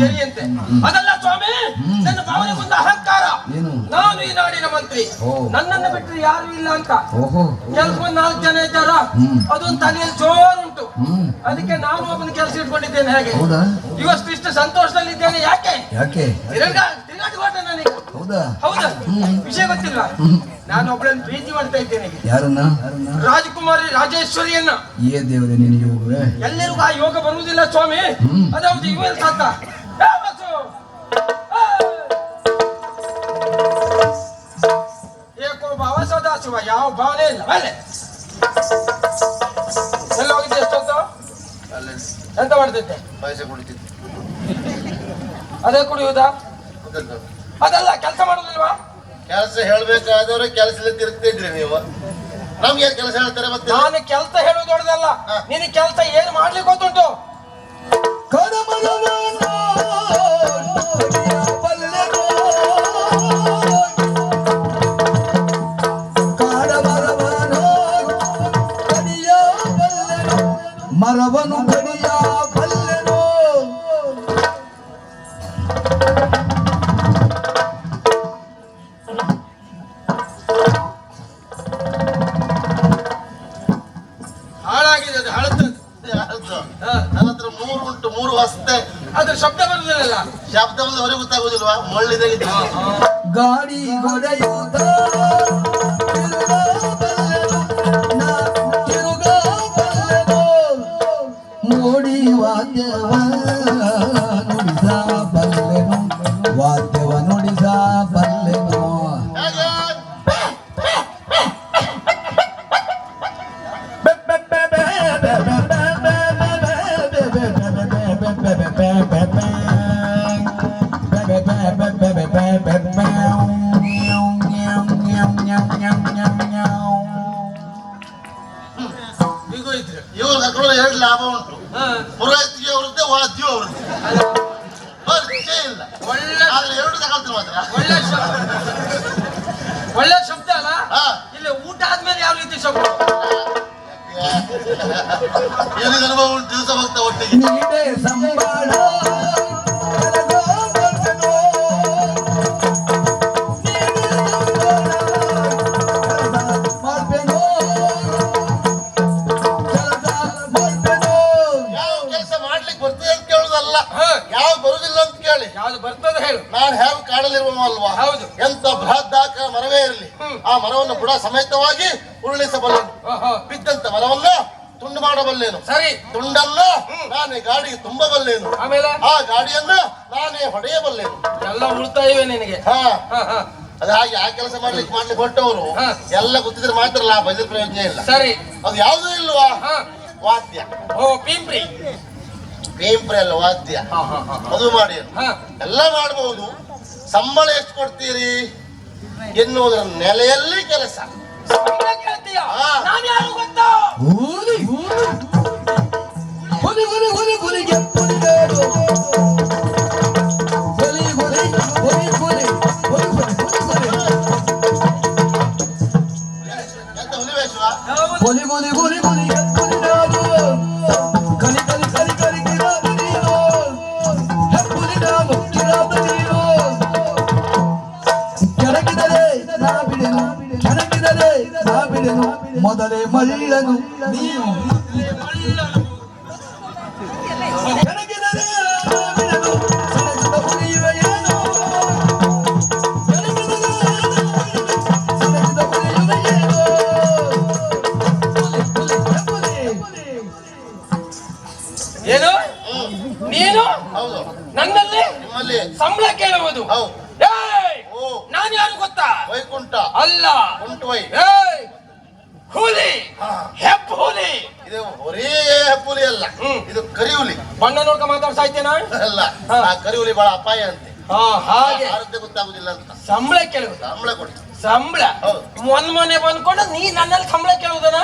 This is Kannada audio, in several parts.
ಸೇರಿಯಂತೆ ಅದಲ್ಲ ಸ್ವಾಮಿ ನನ್ನ ಭಾವನೆ ಮುಂದೆ ಅಹಂಕಾರ. ನಾನು ಈ ನಾಡಿನ ಮಂತ್ರಿ. ನನ್ನನ್ನು ಬಿಟ್ಟರೆ ಯಾರು ಇಲ್ಲ ಅಂತ. ಕೆಲಸ ನಾಲ್ಕು ಜನ ಇದ್ದಾರ. ಅದೊಂದು ತಲೆಯಲ್ಲಿ ಜೋರುಂಟು. ಅದಕ್ಕೆ ನಾನು ಒಬ್ಬನ ಕೆಲಸ ಇಟ್ಕೊಂಡಿದ್ದೇನೆ ಹೇಗೆ. ಇವತ್ತು ಇಷ್ಟು ಸಂತೋಷದಲ್ಲಿದ್ದೇನೆ. ಯಾಕೆ? ಯಾಕೆ? ತಿರುಗಾಟಿ ಹೊರಟೆ ಹೌದಾ ವಿಷಯ ಗೊತ್ತಿಲ್ಲ. ನಾನು ಒಬ್ಬಳನ್ನು ಪ್ರೀತಿ ಮಾಡ್ತಾ ಇದ್ದೇನೆ ಯಾರನ್ನ? ರಾಜಕುಮಾರಿ ರಾಜೇಶ್ವರಿಯನ್ನ. ಏ ದೇವರೇ ನಿನಗೆ ಎಲ್ಲರಿಗೂ ಆ ಯೋಗ ಬರುವುದಿಲ್ಲ ಸ್ವಾಮಿ. ಅದಾವುದು ಇವೆಲ್ ತಾತ ಸದಾಶಿವ ಯಾವ ಭಾವನೆ ಇಲ್ಲ ಮೇಲೆ ಎಲ್ಲ ಹೋಗಿದ್ದೆ ಎಷ್ಟೊತ್ತು? ಎಂತ ಮಾಡ್ತಿದ್ದೆ? ಪೈಸೆ ಕುಡಿತಿದ್ದು. ಅದೇ ಕುಡಿಯುವುದಾ? ಅದಲ್ಲ. ಕೆಲಸ ಮಾಡೋದಿಲ್ವಾ? ಕೆಲಸ ಹೇಳ್ಬೇಕಾದವ್ರೆ ಕೆಲಸ ತಿರುಗ್ತಿದ್ರಿ ನೀವು. ನಮ್ಗೆ ಕೆಲಸ ಹೇಳ್ತಾರೆ ಮತ್ತೆ? ನಾನು ಕೆಲಸ ಹೇಳೋದು ದೊಡ್ಡದಲ್ಲ. ಹಾ. ನಿನ್ ಕೆಲಸ ಏನ್ ಮಾಡ್ಲಿಕ್ಕೆ ಮರವನು ಕಡಿಯ ಬಲ್ಲೆನು. ಹಾಳಾಗಿದೆ ಅದು ಹಳತದ್ದು. ಯಾರ್ದು? ಹಾ. ನನ್ನ ಹತ್ರ ಮೂರು ಉಂಟು ಮೂರು ಹೊಸ್ತೆ. ಅದ್ರ ಶಬ್ದ ಬರುದಿಲ್ಲ ಶಬ್ದ ಬಂದು ಹೊರಗೆ ಗೊತ್ತಾಗುದಿಲ್ವಾ? ಗಾಡಿ ಹೊಡೆಯುತ್ತ ಹಾಕೊಳ್ಳೋ ಎರಡು ಲಾಭ ಉಂಟು. ಪುರೋಹಿತಿಗೆ ಅವ್ರದ್ದೇ ವಾದ್ಯ ಅವ್ರದ್ದು ಪರಿಚಯ ಇಲ್ಲ. ಒಳ್ಳೆ ಆದ್ರೆ ಎರಡು ತಗೊಳ್ತಾರೆ ಮಾತ್ರ. ಒಳ್ಳೆ ಶಬ್ದ. ಒಳ್ಳೆ ಶಬ್ದ ಅಲ್ಲ? ಹಾ. ಇಲ್ಲಿ ಊಟ ಆದ್ಮೇಲೆ ಯಾವ ರೀತಿ ಶಬ್ದ? ಏನಿದೆ ಅನುಭವ ಉಂಟು ದಿವಸ ಹೋಗ್ತಾ ಒಟ್ಟಿಗೆ. ನೀಡೆ ಬರ್ತದ ಹೇಳು. ನಾನು ಹೇಗೆ ಕಾಡಲಿರುವವಲ್ವಾ ಹೌದು. ಎಂತ ಬೃಹದ್ದಾಕ ಮರವೇ ಇರಲಿ. ಆ ಮರವನ್ನು ಬುಡ ಸಮೇತವಾಗಿ ಉರುಳಿಸಬಲ್ಲನು ಓಹೋ. ಬಿದ್ದಂತ ಮರವನ್ನ ತುಂಡು ಮಾಡಬಲ್ಲೇನು? ಸರಿ. ತುಂಡನ್ನ ನಾನೇ ಗಾಡಿಗೆ ತುಂಬಬಲ್ಲೇನು? ಆಮೇಲೆ? ಆ ಗಾಡಿಯನ್ನ ನಾನೇ ಹೊಡೆಯಬಲ್ಲೇನು? ಎಲ್ಲ ಉಳ್ತಾ ಇವೆ ನಿನಗೆ. ಹಾ. ಅದು ಹಾಗೆ ಆ ಕೆಲಸ ಮಾಡ್ಲಿಕ್ಕೆ ಮಾಡ್ಲಿಕ್ಕೆ ಹೊಟ್ಟವರು. ಎಲ್ಲ ಗೊತ್ತಿದ್ರೆ ಮಾತ್ರ ಲಾಭ ಇದ್ರ ಪ್ರಯೋಜನ ಇಲ್ಲ. ಸರಿ. ಅದು ಯಾವುದೂ ಇಲ್ವಾ? ಹಾ. ವಾದ್ಯ. ಓ ಪಿಂಪ್ರಿ. ಬೇಂಪ್ರೆಲ್ಲ ವಾದ್ಯ. ಅದು ಮಾಡಿ. ಎಲ್ಲ ಮಾಡಬಹುದು. ಸಂಬಳ ಎಷ್ಟು ಕೊಡ್ತೀರಿ? ಎನ್ನುವುದರ ನೆಲೆಯಲ್ಲಿ ಕೆಲಸ. ಗೊತ್ತಾ? ಮಹಿಳನು ನೀವು ಏನು? ನೀನು? ನನ್ನಲ್ಲಿ? ಸಂಬಳ ಕೇಳುವುದು. ನಾನು ಯಾರು ಗೊತ್ತಾ? ವೈಕುಂಠ. ಅಲ್ಲ. ಉಂಟು ವೈ. ಹುಲಿ. ಹೆಪ್ಪ ಹುಲಿ. ಇದು ಬರೀ ಹುಲಿ ಅಲ್ಲ. ಇದು ಕರಿ ಹುಲಿ. ಬಣ್ಣ ನೋಡ್ಕ ಮಾತಾಡ್ತಾ ಇದ್ದೇನಾ ಅಲ್ಲ. ಆ ಕರಿ ಹುಲಿ ಬಹಳ ಅಪಾಯ ಅಂತೆ. ಹಾ ಹಾಗೆ. ಗೊತ್ತಾಗುದಿಲ್ಲ ಅಂತ. ಸಂಬಳ ಕೇಳುದು. ಸಂಬಳ ಕೊಡಿ. ಸಂಬಳ. ಒಂದ್ ಮನೆ ಬಂದ್ಕೊಂಡು ನೀ ನನ್ನಲ್ಲಿ ಸಂಬಳ ಕೇಳುದನ?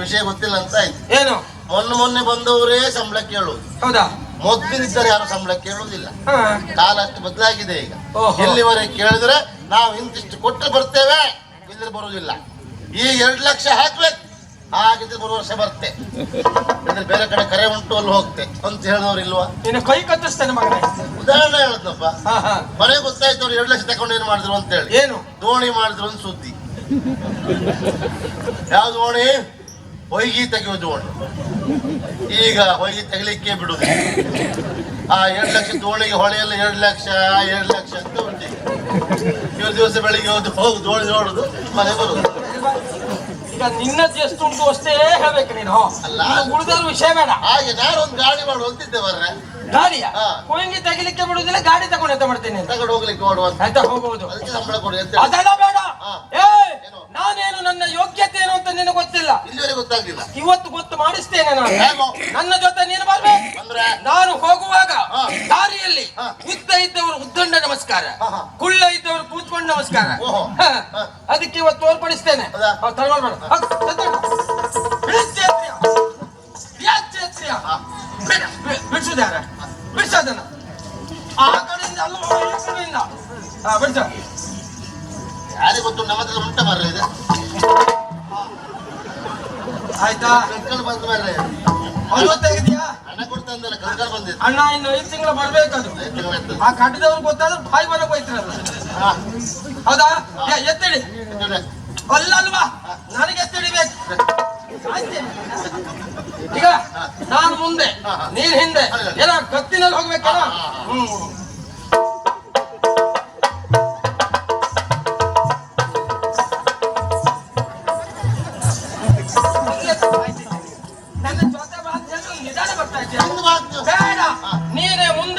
ವಿಷಯ ಗೊತ್ತಿಲ್ಲ ಅಂತ ಆಯ್ತು. ಏನು? ಮೊನ್ನೆ ಮೊನ್ನೆ ಬಂದವರೇ ಸಂಬಳ ಕೇಳುದು. ಹೌದಾ? ಮೊದಲಿನಿದ್ದರೆ ಯಾರು ಸಂಬಳ ಕೇಳುವುದಿಲ್ಲ ಕಾಲ ಅಷ್ಟು ಬದಲಾಗಿದೆ ಈಗ. ಎಲ್ಲಿವರೆಗೆ ಕೇಳಿದ್ರೆ ನಾವು ಇಂತಿಷ್ಟು ಕೊಟ್ಟು ಬರ್ತೇವೆ ಇಲ್ಲಿ ಬರುವುದಿಲ್ಲ. ಈ ಎರಡು ಲಕ್ಷ ಹಾಕ್ಬೇಕು. ಹಾಗಿದ್ರೆ ಮೂರು ವರ್ಷ ಬರ್ತೆ. ಅಂದ್ರೆ ಬೇರೆ ಕಡೆ ಕರೆ ಉಂಟು ಅಲ್ಲಿ ಹೋಗ್ತೆ. ಅಂತ ಹೇಳಿದವ್ರು ಇಲ್ವಾ? ನಿನ್ನ ಕೈ ಕತ್ತಿಸ್ತೇನೆ ಮಗನೇ. ಉದಾಹರಣೆ ಹೇಳಿದ್ನಪ್ಪ. ಮನೆ ಗೊತ್ತಾಯ್ತು ಅವ್ರು ಎರಡು ಲಕ್ಷ ತಗೊಂಡು ಏನ್ ಮಾಡಿದ್ರು ಅಂತ ಹೇಳಿ. ಏನು? ದೋಣಿ ಮಾಡಿದ್ರು ಅಂತ ಸುದ್ದಿ. ಯಾವ ದೋಣಿ? ಹೊಯ್ಗಿ ತೆಗೆಯುವ ದೋಣಿ. ಈಗ ಹೊಯ್ಗಿ ತೆಗಲಿಕ್ಕೆ ಬಿಡುದು. ಆ ಎರಡು ಲಕ್ಷ ದೋಣಿಗೆ ಹೊಳೆಯಲ್ಲ ಎರಡು ಲಕ್ಷ ಎರಡು ಲಕ್ಷ ಅಂತ ಉಂಟು. ಇವ್ರ ದಿವಸ ಬೆಳಿಗ್ಗೆ ಹೋಗಿ ಹೋಗಿ ದೋಣಿ ನೋಡುದು ಮನೆ ಬರುದು. ನಿನ್ನದ್ದು ಎಷ್ಟು ಉಂಟು ಅಷ್ಟೇ ಹೇಳ್ಬೇಕು ನೀನು ಅಲ್ಲ. ವಿಷಯ ಬೇಡ. ಹಾಗೆ ನಾನು ಒಂದು ಗಾಡಿ ಮಾಡಿ ಹೋಗ್ತಿದ್ದೆ ಬರ್ರೆ ಗಾಡಿಯ? ಹಾ. ಕೊಯ್ಂಗಿ ತೆಗಿಲಿಕ್ಕೆ ಬಿಡುದಿಲ್ಲ ಗಾಡಿ ತಗೊಂಡು ಎಂತ ಮಾಡ್ತೇನೆ ತಗೊಂಡು ಹೋಗ್ಲಿಕ್ಕೆ ನೋಡುವ ಅಂತ. ಆಯ್ತಾ ಹೋಗುವುದು. ಅದಕ್ಕೆ ಸಂಬಳ ಕೊಡಿ ಅಂತ ಹೇಳಿ. ಅದೆಲ್ಲ ಬೇಡ. ಏ ನಾನೇನು ನನ್ನ ಯೋಗ್ಯತೆ ಏನು ಅಂತ ನಿನಗೆ ಗೊತ್ತಿಲ್ಲ? ಇಲ್ಲಿವರೆಗೆ ಗೊತ್ತಾಗ್ಲಿಲ್ಲ. ಇವತ್ತು ಗೊತ್ತು ಮಾಡಿಸ್ತೇನೆ ನಾನು. ನನ್ನ ಜೊತೆ ನೀನು ಬರ್ಬೇಕು. ನಾನು ಹೋಗುವಾಗ. ದಾರಿಯಲ್ಲಿ. ಉದ್ದ ಇದ್ದವರು ಉದ್ದಂಡ ನಮಸ್ಕಾರ. ಕುಳ್ಳ ಇದ್ದವರು ಕೂತ್ಕೊಂಡು ನಮಸ್ಕಾರ. ಅದಕ್ಕೆ ಇವತ್ತು ತೋರ್ಪಡಿಸ್ತೇನೆ. ಆ ಕಡೆಯಿಂದ ಅಲ್ಲ, ಈ ಕಡೆಯಿಂದ. ಬಿಡ್ಸು. ಯಾರಿಗೆ ಗೊತ್ತು? ನಮ್ಮ ಹತ್ರ ಉಂಟ ಇದೆ. ಆಯ್ತಾ? ಬಂದ ಕರ್ಕೊಂಡು ಬಂದಿದ್ದು ಅಣ್ಣ ಇನ್ನು ಐದು ತಿಂಗಳು ಬರ್ಬೇಕದು. ಆ ಕಟ್ಟಿದವ್ರು ಗೊತ್ತಾದ್ರೆ ಬಾಯಿ ಬರಕ್ ಹೋಯ್ತಿರಲ್ಲ. ಹಾ, ಹೌದಾ? ಎತ್ತಿಡಿ. ಅಲ್ಲಲ್ವಾ? ನನಗೆ ಎತ್ತಿಡಿಬೇಕು. ಈಗ ನಾನು ಮುಂದೆ ನೀನ್ ಹಿಂದೆ. ಏನ ಕತ್ತಿನಲ್ಲಿ ಹೋಗ್ಬೇಕಲ್ಲ? ಹ್ಮ್. ನೀನೇ ಮುಂದೆ